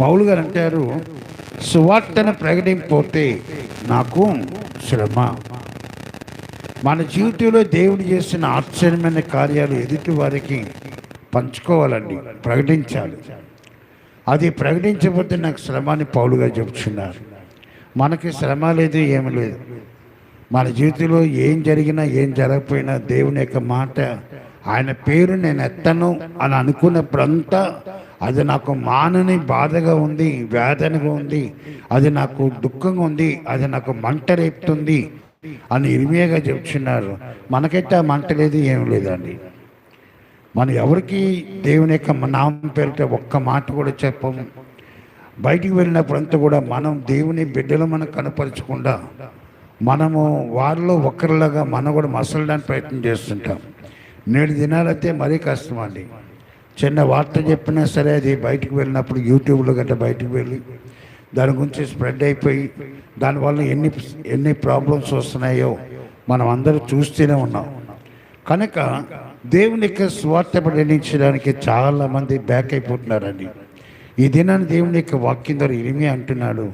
పౌలు గారు అంటారు సువార్తను ప్రకటించపోతే నాకు శ్రమ. మన జీవితంలో దేవుడు చేసిన ఆశ్చర్యమైన కార్యాలు ఎదుటి వారికి పంచుకోవాలండి ప్రకటించాలి. అది ప్రకటించకపోతే నాకు శ్రమ అని పౌలుగా చెబుతున్నారు. మనకి శ్రమ లేదు ఏమి లేదు. మన జీవితంలో ఏం జరిగినా ఏం జరగకపోయినా దేవుని యొక్క మాట ఆయన పేరు నేను ఎత్తను అని అనుకున్నప్పుడంతా అది నాకు మానని బాధగా ఉంది వేదనగా ఉంది అది నాకు దుఃఖంగా ఉంది అది నాకు మంట రేపుతుంది అని ఇరిమేగా చెప్తున్నారు. మనకైతే ఆ మంట లేదు ఏం లేదండి. మనం ఎవరికి దేవుని యొక్క నామం పేరిట ఒక్క మాట కూడా చెప్పము బయటికి వెళ్ళినప్పుడంతా కూడా మనం దేవుని బిడ్డలు మనం కనపరచకుండా మనము వారిలో ఒకరిలాగా మనం కూడా మసలడానికి ప్రయత్నం చేస్తుంటాం. నేడు దినాలైతే మరీ కష్టం అండి చిన్న వార్త చెప్పినా సరే అది బయటకు వెళ్ళినప్పుడు యూట్యూబ్లో గట్రా బయటకు వెళ్ళి దాని గురించి స్ప్రెడ్ అయిపోయి దానివల్ల ఎన్ని ఎన్ని ప్రాబ్లమ్స్ వస్తున్నాయో మనం అందరూ చూస్తూనే ఉన్నాం. కనుక దేవుని స్వార్థ ప్రకటించడానికి చాలామంది బ్యాక్ అయిపోతున్నారండి. ఈ దినాన్ని దేవుని యొక్క వాక్యం ద్వారా ఇరిమి అంటున్నాడు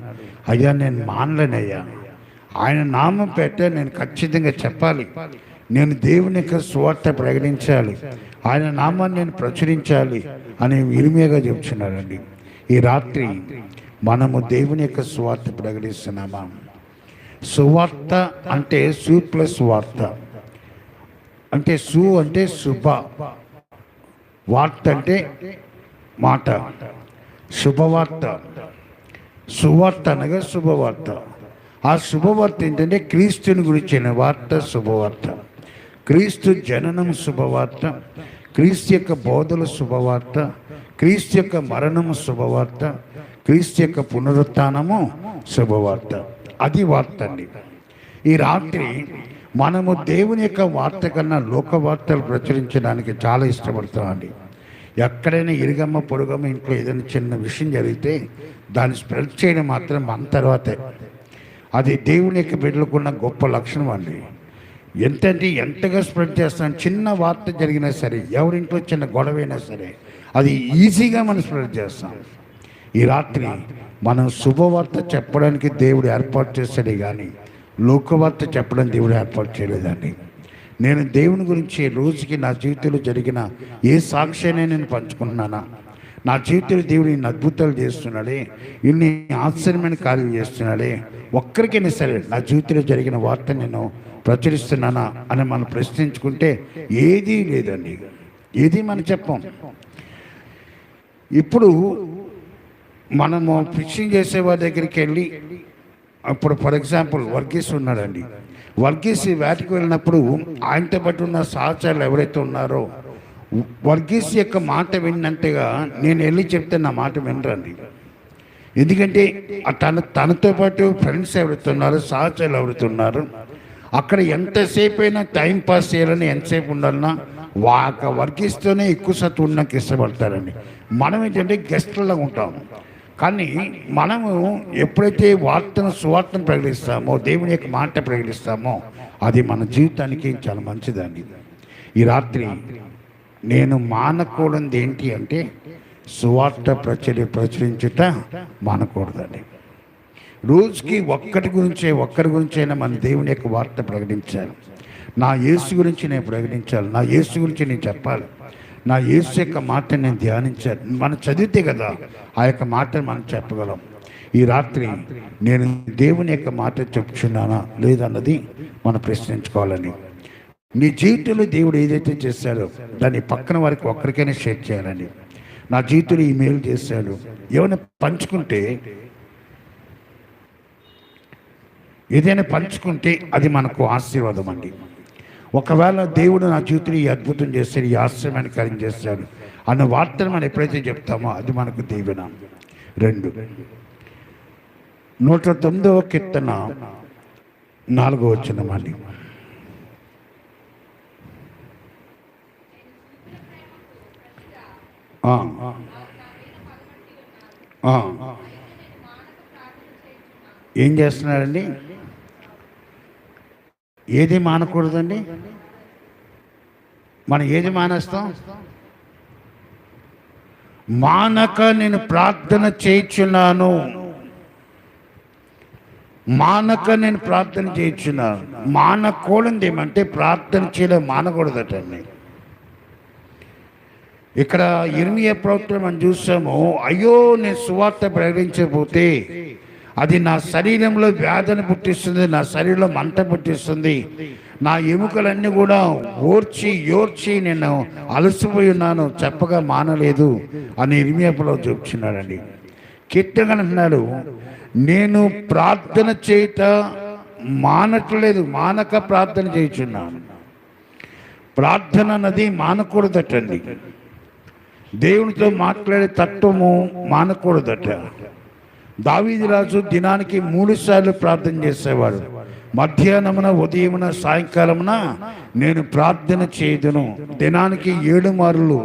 అయ్యా నేను మానలేనయ్యా. ఆయన నామం పెట్టే నేను ఖచ్చితంగా చెప్పాలి. నేను దేవుని యొక్క స్వార్థ ప్రకటించాలి. ఆయన నామాన్ని నేను ప్రచురించాలి అని ఇరిమియగా చెప్తున్నారండి ఈ రాత్రి మనము దేవుని యొక్క సువార్త ప్రకటిస్తున్నామా? సువార్త అంటే సు ప్లస్ వార్త. అంటే సు అంటే శుభ. వార్త అంటే మాట. శుభవార్త. సువార్త అనగా శుభవార్త. ఆ శుభవార్త ఏంటంటే క్రీస్తుని గురించిన వార్త శుభవార్త. క్రీస్తు జననం శుభవార్త క్రీస్తు యొక్క బోధల శుభవార్త క్రీస్తు యొక్క మరణము శుభవార్త క్రీస్తు యొక్క పునరుత్నము శుభవార్త. అది వార్త అండి. ఈ రాత్రి మనము దేవుని యొక్క వార్త కన్నా లోక వార్తలు ప్రచురించడానికి చాలా ఇష్టపడతామండి. ఎక్కడైనా ఇరుగమ్మ పొడుగమ్మ ఇంట్లో ఏదైనా చిన్న విషయం జరిగితే దాన్ని స్ప్రెడ్ చేయడం మాత్రం మన తర్వాతే. అది దేవుని యొక్క బిడ్డలకున్న గొప్ప లక్షణం అండి. ఎంతంటే ఎంతగా స్ప్రెడ్ చేస్తాం చిన్న వార్త జరిగినా సరే ఎవరింట్లో చిన్న గొడవ అయినా సరే అది ఈజీగా మనం స్ప్రెడ్ చేస్తాం. ఈ రాత్రి మనం శుభవార్త చెప్పడానికి దేవుడు ఏర్పాటు చేస్తాడే కానీ లోకవార్త చెప్పడం దేవుడు ఏర్పాటు చేయలేదండి. నేను దేవుని గురించి రోజుకి నా జీవితంలో జరిగిన ఏ సాక్ష్యాన్ని నేను పంచుకుంటున్నానా? నా జీవితంలో దేవుడు ఇన్ని అద్భుతాలు చేస్తున్నాడే ఇన్ని ఆశ్చర్యమైన కార్యం చేస్తున్నాడే. ఒక్కరికైనా సరే నా జీవితంలో జరిగిన వార్త నేను ప్రచురిస్తున్నానా అని మనం ప్రశ్నించుకుంటే ఏదీ లేదండి. ఏది మనం చెప్పం? ఇప్పుడు మనము ఫిషింగ్ చేసే వారి దగ్గరికి వెళ్ళి అప్పుడు ఫర్ ఎగ్జాంపుల్ వర్గీస్ ఉన్నాడండి. వర్గీస్ వేటకు వెళ్ళినప్పుడు ఆయనతో పాటు ఉన్న సహచరులు ఎవరైతే ఉన్నారో వర్గీస్ యొక్క మాట విన్నంతగా నేను వెళ్ళి చెప్తే నా మాట వినరండి. ఎందుకంటే తన తనతో పాటు ఫ్రెండ్స్ ఎవరైతే ఉన్నారో సహచరులు ఎవరైతే ఉన్నారో అక్కడ ఎంతసేపు అయినా టైం పాస్ చేయాలని ఎంతసేపు ఉండాలన్నా వాక వర్గీస్తోనే ఎక్కువ సత్తు ఉండడానికి ఇష్టపడతారండి మనం ఏంటంటే గెస్ట్లలో ఉంటాం. కానీ మనము ఎప్పుడైతే వార్తను సువార్తను ప్రకటిస్తామో దేవుని యొక్క మాట ప్రకటిస్తామో అది మన జీవితానికి చాలా మంచిదండి. ఈ రాత్రి నేను మానకూడనిది ఏంటి అంటే సువార్త ప్రచురి ప్రచురించుట మానకూడదండి. రోజుకి ఒక్కటి గురించే ఒక్కరి గురించైనా మన దేవుని యొక్క వార్త ప్రకటించాలి. నా యేసు గురించి నేను ప్రకటించాలి. నా యేసు గురించి నేను చెప్పాలి. నా యేసు యొక్క మాట నేను ధ్యానించాలి. మనం చదివితే కదా ఆ యొక్క మాటను మనం చెప్పగలం. ఈ రాత్రి నేను దేవుని యొక్క మాట చెప్తున్నానా లేదన్నది మనం ప్రశ్నించుకోవాలని నీ జీవితంలో దేవుడు ఏదైతే చేశాడో దాన్ని పక్కన వారికి ఒక్కరికైనా షేర్ చేయాలని నా జీవితంలో ఈ మేలు చేశాడు. ఏమైనా పంచుకుంటే ఏదైనా పంచుకుంటే అది మనకు ఆశీర్వాదం అండి. ఒకవేళ దేవుడు నా జీవితంలో ఈ అద్భుతం చేస్తాడు ఈ ఆశ్చర్యమైన కార్యం చేస్తాడు అన్న వార్తను మనం ఎప్పుడైతే చెప్తామో అది మనకు దీవెన. రెండు. నూట తొమ్మిదవ కీర్తన నాలుగో వచ్చిన మళ్ళీ ఏం చేస్తున్నారండి? ఏది మానకూడదండి? మనం ఏది మానేస్తాం? మానక నేను ప్రార్థన చేయించున్నాను. మానక నేను ప్రార్థన చేయించున్నాను. మానకూడదు ఏమంటే ప్రార్థన చేయడం మానకూడదటండి. ఇక్కడ ఇర్మియ ప్రవక్తలు మనం చూసాము అయ్యో నేను సువార్త ప్రకటించకపోతే అది నా శరీరంలో వ్యాధిని పుట్టిస్తుంది నా శరీరంలో మంట పుట్టిస్తుంది. నా ఎముకలన్నీ కూడా ఓర్చి యోర్చి నేను అలసిపోయి ఉన్నాను చెప్పగా మానలేదు అని ఇర్మియపులో చూపుచున్నాడండి కీర్తన అంటున్నాడు నేను ప్రార్థన చేయట మానట్లేదు మానక ప్రార్థన చేయుచున్నాను. ప్రార్థన అన్నది మానకూడదటండి. దేవునితో మాట్లాడే తత్వము మానకూడదట. దావీదిరాజు దినానికి మూడు సార్లు ప్రార్థన చేసేవాడు. మధ్యాహ్నమున ఉదయమున సాయంకాలమున నేను ప్రార్థన చేయదును. దినానికి ఏడు మార్లు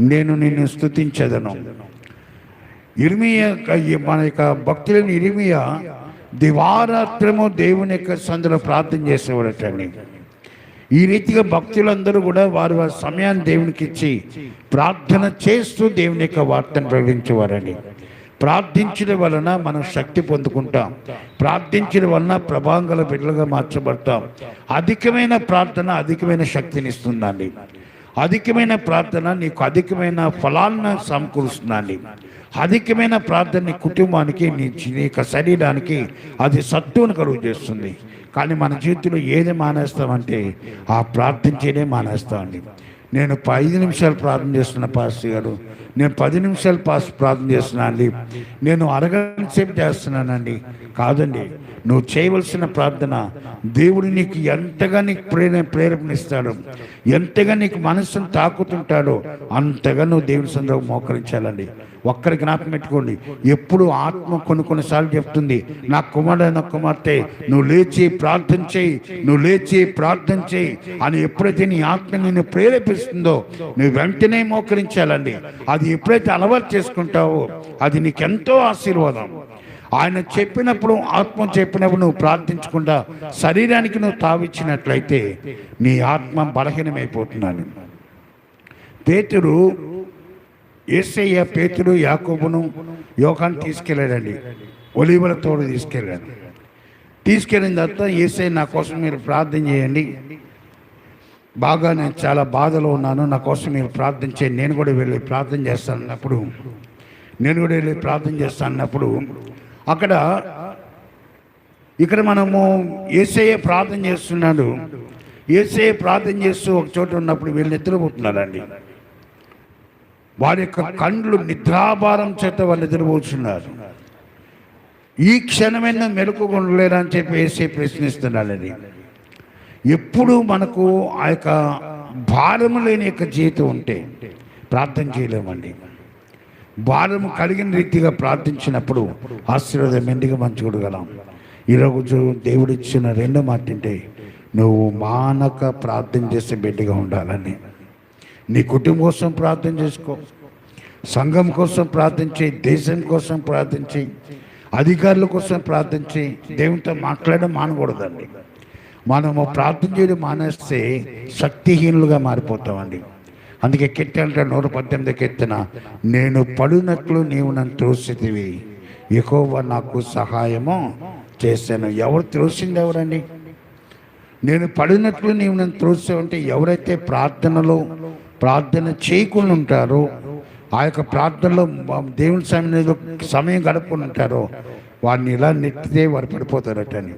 నేను నిన్ను స్తుతించదను. ఇర్మియ మన యొక్క భక్తులైన ఇర్మియ దివారాత్రము దేవుని యొక్క సందులో ప్రార్థన చేసేవాడటండి. ఈ రీతిగా భక్తులందరూ కూడా వారి వారి సమయాన్ని దేవునికి ఇచ్చి ప్రార్థన చేస్తూ దేవుని యొక్క వార్తను ప్రకటించేవారండి. ప్రార్థించడం వలన మనం శక్తి పొందుకుంటాం. ప్రార్థించడం వలన ప్రభాంగల బిడ్డలుగా మార్చబడతాం. అధికమైన ప్రార్థన అధికమైన శక్తిని ఇస్తుందండి. అధికమైన ప్రార్థన నీకు అధికమైన ఫలాలను సమకూరుస్తుందండి. అధికమైన ప్రార్థన నీ కుటుంబానికి నీ నీ యొక్క శరీరానికి అది సత్తువును కలుగు చేస్తుంది. కానీ మన జీవితంలో ఏది మానేస్తామంటే ఆ ప్రార్థించేదే మానేస్తామండి. నేను ఐదు నిమిషాలు ప్రార్థన చేస్తున్న పాస్టర్ గారు నేను పది నిమిషాలు పాస్ ప్రార్థన చేస్తున్నానండి. నేను అరగంట సేపు చేస్తున్నానండి. కాదండి నువ్వు చేయవలసిన ప్రార్థన దేవుడు నీకు ఎంతగా నీకు ప్రేర ప్రేరేపణిస్తాడు ఎంతగా నీకు మనసును తాకుతుంటాడో అంతగా నువ్వు దేవుని సందర్భం మోకరించాలండి. ఒక్కరి జ్ఞాపకం పెట్టుకోండి. ఎప్పుడు ఆత్మ కొన్ని కొన్నిసార్లు చెప్తుంది నా కుమారుడు నా కుమార్తె నువ్వు లేచి ప్రార్థన చేయి నువ్వు లేచి ప్రార్థన చేయి అని ఎప్పుడైతే నీ ఆత్మ నిన్ను ప్రేరేపిస్తుందో నువ్వు వెంటనే మోకరించాలండి. అది ఎప్పుడైతే అలవాటు చేసుకుంటావో అది నీకెంతో ఆశీర్వాదం. ఆయన చెప్పినప్పుడు ఆత్మ చెప్పినప్పుడు నువ్వు ప్రార్థించకుండా శరీరానికి నువ్వు తావిచ్చినట్లయితే నీ ఆత్మ బలహీనమైపోతున్నాను. పేతురు ఏసయ్య పేతురు యాకోబును యోగాన్ని తీసుకెళ్ళాడండి. ఒలివల తోడు తీసుకెళ్ళాడు. తీసుకెళ్ళిన తర్వాత ఏసై నా కోసం మీరు ప్రార్థన చేయండి. బాగా నేను చాలా బాధలో ఉన్నాను. నా కోసం మీరు ప్రార్థించే నేను కూడా వెళ్ళి ప్రార్థన చేస్తాను అన్నప్పుడు నేను కూడా వెళ్ళి ప్రార్థన చేస్తాను అన్నప్పుడు అక్కడ ఇక్కడ మనము ఏసయ్య ప్రార్థన చేస్తున్నాడు. ఏసయ్య ప్రార్థన చేస్తూ ఒక చోట ఉన్నప్పుడు వీళ్ళు నిద్రపోతున్నారండి. వారి యొక్క కండ్లు నిద్రాభారం చేత వాళ్ళు నిద్రపోతున్నారు. ఈ క్షణమైన మెలకుకొనలేరా అని చెప్పి ఏసే ప్రశ్నిస్తున్నాడండి. ఎప్పుడు మనకు ఆ యొక్క భారము లేని యొక్క జీవితం ఉంటే ప్రార్థన చేయలేమండి. భారము కలిగిన రీతిగా ప్రార్థించినప్పుడు ఆశీర్వాదం మెండుగా మనం చూడగలం? ఈరోజు దేవుడిచ్చిన రెండో మాట అంటే నువ్వు మానక ప్రార్థన చేసే బిడ్డగా ఉండాలని. నీ కుటుంబం కోసం ప్రార్థన చేసుకో. సంఘం కోసం ప్రార్థించి దేశం కోసం ప్రార్థించి అధికారుల కోసం ప్రార్థించి దేవునితో మాట్లాడడం మానకూడదండి. మనము ప్రార్థన చేయడం మానేస్తే శక్తిహీనులుగా మారిపోతామండి. అందుకే కెత్తి అంటే నూట పద్దెనిమిది కెత్తిన నేను పడినట్లు నీవు నన్ను త్రోసితివి. ఎక్కువ నాకు సహాయము చేశాను. ఎవరు త్రోసింది ఎవరండి? నేను పడినట్లు నీవు నన్ను త్రోసావంటే ఎవరైతే ప్రార్థనలో ప్రార్థన చేయకుండా ఉంటారో ఆ యొక్క ప్రార్థనలో దేవుని సమయంలో సమయం గడపకుండా ఉంటారో వారిని ఇలా నెట్టితే వారు పడిపోతారటని.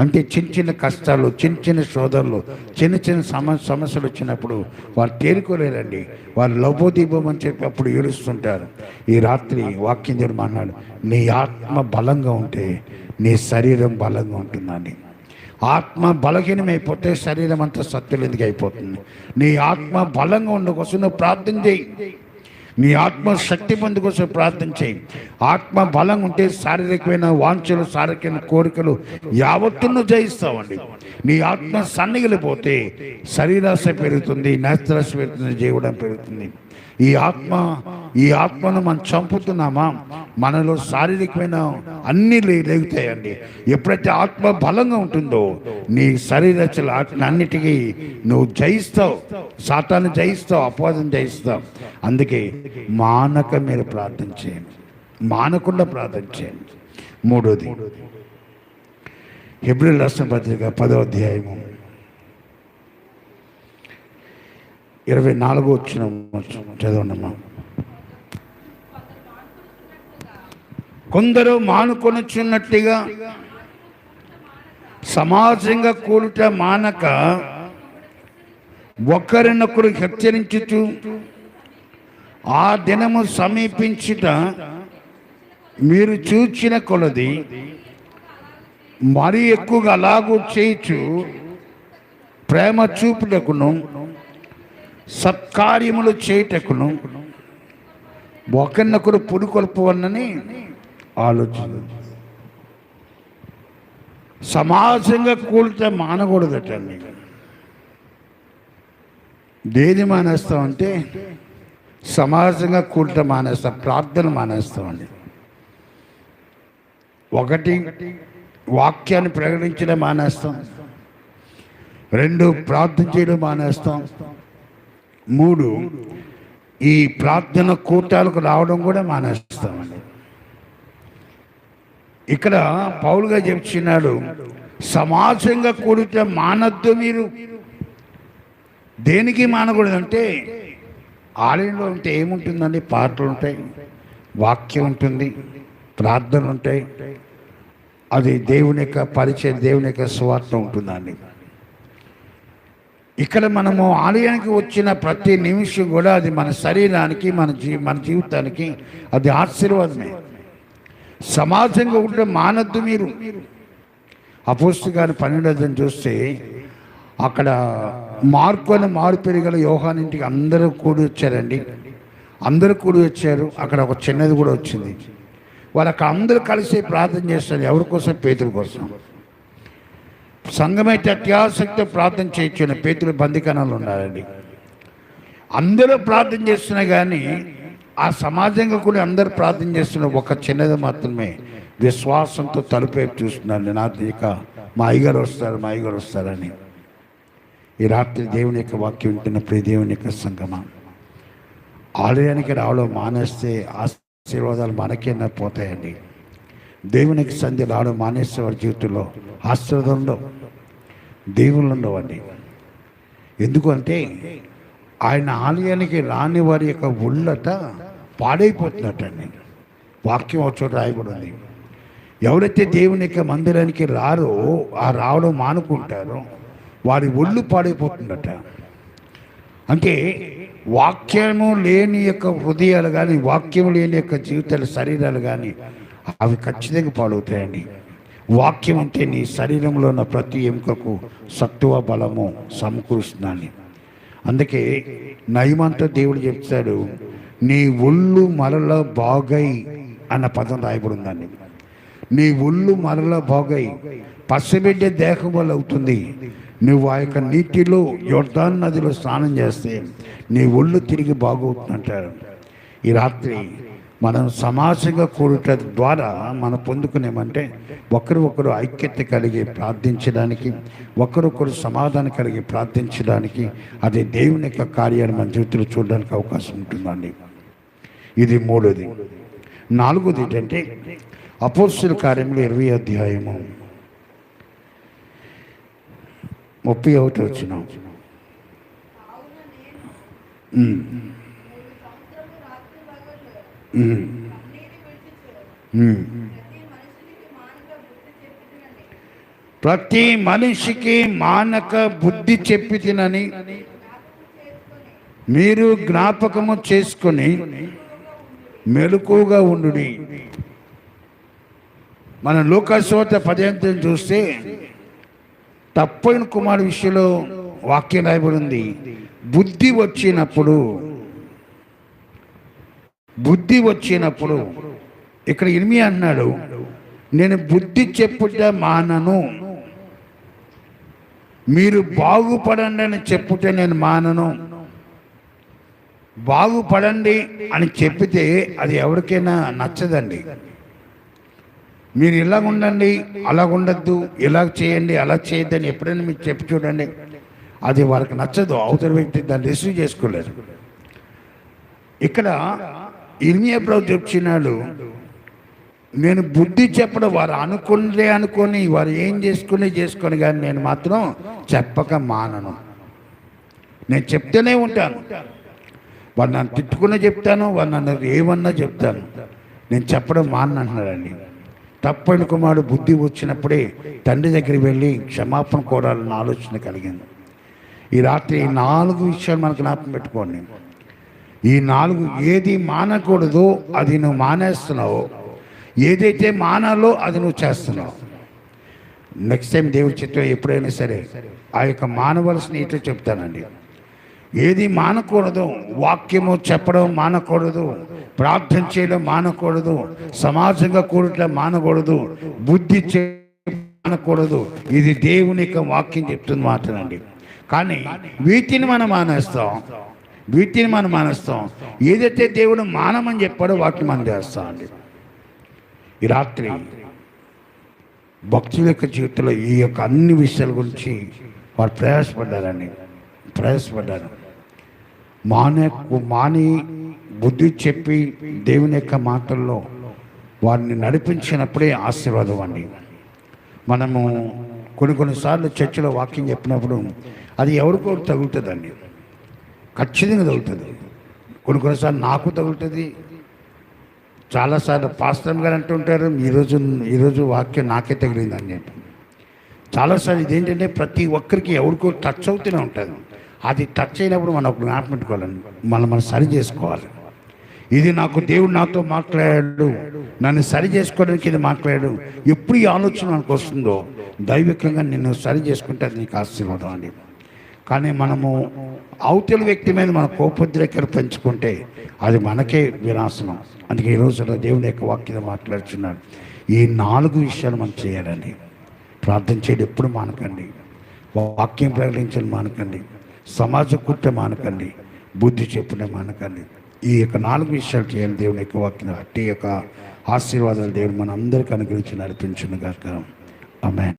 అంటే చిన్న చిన్న కష్టాలు చిన్న చిన్న శోధనలు చిన్న చిన్న సమ సమస్యలు వచ్చినప్పుడు వారు తేరుకోలేరండి. వారు లభోదీపం అని చెప్పి అప్పుడు ఏడుస్తుంటారు. ఈ రాత్రి వాక్యం దేవుడు అన్నాడు నీ ఆత్మ బలంగా ఉంటే నీ శరీరం బలంగా ఉంటుందని ఆత్మ బలహీనమైపోతే శరీరం అంతా సత్తులేందుకు అయిపోతుంది? నీ ఆత్మ బలంగా ఉండకోసం నువ్వు ప్రార్థన చేయి. నీ ఆత్మ శక్తి పొందు కోసం ప్రార్థన చేయి. ఆత్మ బలం ఉంటే శారీరకమైన వాంఛలు శారీరకమైన కోరికలు యావత్తును జయిస్తావండి. నీ ఆత్మ సన్నిగిలిపోతే శరీరాశ పెరుగుతుంది నేత్రశ పెరుగుతుంది జీవడం పెరుగుతుంది. ఈ ఆత్మ ఈ ఆత్మను మనం చంపుతున్నామా? మనలో శారీరకమైన అన్ని లేగుతాయండి. ఎప్పుడైతే ఆత్మ బలంగా ఉంటుందో నీ శరీరచల ఆత్మ అన్నిటికీ నువ్వు జయిస్తావు. సాతాన్ని జయిస్తావు అపవాదం జయిస్తావు. అందుకే మానక మీరు ప్రార్థన చేయండి. మానకుండా ప్రార్థన చేయండి. మూడోది హిబ్రిల్ రాష్ట్ర పత్రిక పదో అధ్యాయము. ఇరవై నాలుగో వచ్చిన చదవండమ్మా. కొందరు మానుకొనుచున్నట్టుగా సమాజంగా కూడుట మానక ఒకరినొకరు హెచ్చరించుచు ఆ దినము సమీపించుట మీరు చూచిన కొలది మరీ ఎక్కువగా అలాగూ చేయుచు ప్రేమ చూపుటకును సత్కార్యములు చేయుటకును ఒకరినొకరు పురుకొల్పవన్నని ఆలోచన. సమాజంగా కూలితే మానకూడదటండి దేని మానేస్తామంటే సమాజంగా కూడటం మానేస్తాం ప్రార్థన మానేస్తామండి ఒకటి వాక్యాన్ని ప్రకటించడం మానేస్తాం రెండు ప్రార్థన చేయడం మానేస్తాం మూడు ఈ ప్రార్థన కూటాలకు రావడం కూడా మానేస్తామండి. ఇక్కడ పౌలుగా చెప్తున్నాడు సమాజంగా కూడితే మానద్దు మీరు. దేనికి మానకూడదంటే ఆలయంలో ఉంటే ఏముంటుందండి? పాటలు ఉంటాయి వాక్యం ఉంటుంది ప్రార్థనలు ఉంటాయి. అది దేవుని యొక్క పరిచయం దేవుని యొక్క స్వార్థం ఉంటుందండి. ఇక్కడ మనము ఆలయానికి వచ్చిన ప్రతి నిమిషం కూడా అది మన శరీరానికి మన జీ మన జీవితానికి అది ఆశీర్వాదమే. సమాజంగా ఉంటే మానద్దు మీరు. అపోస్తు గారి పన్నెండు చూస్తే అక్కడ మార్పు అని మారు పెరిగల యోహానింటికి అందరూ కూడి వచ్చారండి. అందరూ కూడి వచ్చారు. అక్కడ ఒక చిన్నది కూడా వచ్చింది. వాళ్ళకి అందరూ కలిసి ప్రార్థన చేస్తారు. ఎవరి కోసం? పేతుల కోసం. సంఘమైతే అత్యాసక్తి ప్రార్థన చేయొచ్చు పేతులు బందికణాలు ఉన్నారండి. అందరూ ప్రార్థన చేస్తున్నా కానీ ఆ సమాజంగా కూడా అందరూ ప్రార్థన చేస్తున్న ఒక చిన్నది మాత్రమే విశ్వాసంతో తలుపేపు చూస్తున్నాను నా ఇక మా అయ్యగారు వస్తారు మా అయ్యగారు వస్తారని. ఈ రాత్రి దేవుని యొక్క వాక్యం వింటున్న ప్రియ దేవుని యొక్క సంగమ. ఆలయానికి రావడం మానేస్తే ఆశీర్వాదాలు మనకేనా పోతాయండి. దేవునికి సంధి రావడం మానేస్తే వారి జీవితంలో ఆశ్రదంలో ఉండవు. దేవుళ్ళు ఉండవండి. ఎందుకంటే ఆయన ఆలయానికి రాని వారి యొక్క ఉళ్ళట పాడైపోతున్నట్టండి. వాక్యం ఒక చోట రాయబడింది. ఎవరైతే దేవుని యొక్క మందిరానికి రారో ఆ రావడం మానుకుంటారో వారి ఒళ్ళు పాడైపోతుందట అంటే వాక్యము లేని యొక్క హృదయాలు కానీ వాక్యం లేని యొక్క జీవితాలు శరీరాలు కానీ అవి ఖచ్చితంగా పాడవుతాయండి వాక్యం అంటే నీ శరీరంలో ఉన్న ప్రతి ఎముకకు సత్వ బలము సమకూరుస్తుందని అందుకే నయమంతా దేవుడు చెప్తాడు నీ ఒళ్ళు మరల బాగై అన్న పదం రాయబడి ఉందండి నీ ఒళ్ళు మరల బాగై పసిబిడ్డ దేహం వల్ల అవుతుంది. నువ్వు ఆ యొక్క నీటిలో యోర్ధాన్ నదిలో స్నానం చేస్తే నీ ఒళ్ళు తిరిగి బాగవుతుందంటారు. ఈ రాత్రి మనం సమాజంగా కూడుట ద్వారా మనం పొందుకునేమంటే ఒకరు ఒకరు ఐక్యత కలిగి ప్రార్థించడానికి ఒకరొకరు సమాధానం కలిగి ప్రార్థించడానికి అది దేవుని యొక్క కార్యాన్ని మన జీవితంలో చూడడానికి అవకాశం ఉంటుందండి. ఇది మూడోది. నాలుగోది ఏంటంటే అపోస్తుల కార్యంలో ఇరవై అధ్యాయము ముప్పై ఒకటి వచ్చిన ప్రతి మనిషికి మానక బుద్ధి చెప్పి తినని మీరు జ్ఞాపకము చేసుకొని మెలకుగా ఉండు మన లోకశోత పర్యంతం చూస్తే తప్పైన కుమారు విషయంలో వాక్యం రాయబడి ఉంది బుద్ధి వచ్చినప్పుడు బుద్ధి వచ్చినప్పుడు ఇక్కడ ఇనిమి అన్నాడు నేను బుద్ధి చెప్పుట మానను. మీరు బాగుపడండి అని చెప్పుట నేను మానను. బాగుపడండి అని చెప్పితే అది ఎవరికైనా నచ్చదండి. మీరు ఇలాగ ఉండండి అలాగ ఉండద్దు ఇలా చేయండి అలా చేయొద్దని ఎప్పుడైనా మీరు చెప్పి చూడండి. అది వాళ్ళకి నచ్చదు అవతల వ్యక్తి దాన్ని రిసీవ్ చేసుకోలేదు ఇక్కడ ఇర్మియా ప్రభు చెప్తున్నాడు నేను బుద్ధి చెప్పడం వారు అనుకుందే అనుకొని వారు ఏం చేసుకుని చేసుకొని కానీ నేను మాత్రం చెప్పక మానను. నేను చెప్తూనే ఉంటాను. వారు నన్ను తిట్టుకున్నా చెప్తాను వారు నన్ను ఏమన్నా చెప్తాను. నేను చెప్పడం మానను అంటున్నాడండి తప్పని కుమారుడు బుద్ధి వచ్చినప్పుడే తండ్రి దగ్గరికి వెళ్ళి క్షమాపణ కోరాలన్న ఆలోచన కలిగింది. ఈ రాత్రి నాలుగు విషయాలు మనకు జ్ఞాపకం పెట్టుకోండి. ఈ నాలుగు ఏది మానకూడదు అది నువ్వు మానేస్తున్నావు. ఏదైతే మానాలో అది నువ్వు చేస్తున్నావు. నెక్స్ట్ టైం దేవుడి చిత్రం ఎప్పుడైనా సరే ఆ యొక్క మానవలసిన ఇట్లా చెప్తానండి. ఏది మానకూడదు వాక్యము చెప్పడం మానకూడదు ప్రార్థన చేయడం మానకూడదు సమాజంగా కూడటం మానకూడదు బుద్ధి చే మానకూడదు ఇది దేవుని యొక్క వాక్యం చెప్తుంది మాత్రమండి కానీ వీటిని మనం మానేస్తాం. వీటిని మనం మానేస్తాం. ఏదైతే దేవుడు మానమని చెప్పాడో వాటిని మనం చేస్తాం అండి. ఈ రాత్రి భక్తుల యొక్క జీవితంలో ఈ యొక్క అన్ని విషయాల గురించి వారు ప్రయాసపడ్డారండి. ప్రయాసపడ్డారు. మానే మాని బుద్ధి చెప్పి దేవుని యొక్క మాటల్లో వారిని నడిపించినప్పుడే ఆశీర్వాదం అండి. మనము కొన్ని కొన్నిసార్లు చర్చిలో వాక్యం చెప్పినప్పుడు అది ఎవరికో తగులుతుందండి. ఖచ్చితంగా తగులుతుంది. కొన్ని కొన్నిసార్లు నాకు తగులుతుంది. చాలాసార్లు పాస్టర్ గారు అంటుంటారు ఈరోజు ఈరోజు వాక్యం నాకే తగిలింది అని చెప్పి. చాలాసార్లు ఇదేంటంటే ప్రతి ఒక్కరికి ఎవరికో టచ్ అవుతూనే ఉంటుంది. అది టచ్ అయినప్పుడు మనం ఒక జ్ఞాపకం పెట్టుకోవాలని మనం మనం సరి చేసుకోవాలి. ఇది నాకు దేవుడు నాతో మాట్లాడాడు. నన్ను సరి చేసుకోవడానికి ఇది మాట్లాడాడు. ఎప్పుడు ఈ ఆలోచన మనకు వస్తుందో దైవికంగా నిన్ను సరి చేసుకుంటే అది నీకు ఆశీర్వాదం అండి కానీ మనము అవతల వ్యక్తి మీద మన కోపోద్రేకలు పెంచుకుంటే అది మనకే వినాశనం. అందుకే ఈ దేవుని యొక్క వాక్యం మాట్లాడుతున్నాడు ఈ నాలుగు విషయాలు మనం చేయాలండి. ప్రార్థన చేయడం ఎప్పుడు మానకండి. వాక్యం ప్రకటించడం మానకండి. సమాజ కుట్ర మానకండి. బుద్ధి చెప్పడం మానకండి. ఈ యొక్క నాలుగు విషయాలు చేయాలి దేవుని యొక్క వాక్యం అట్టి యొక్క ఆశీర్వాదాలు దేవుడు మన అందరికీ అనుగ్రహించి నడిపించిన గాక. ఆమె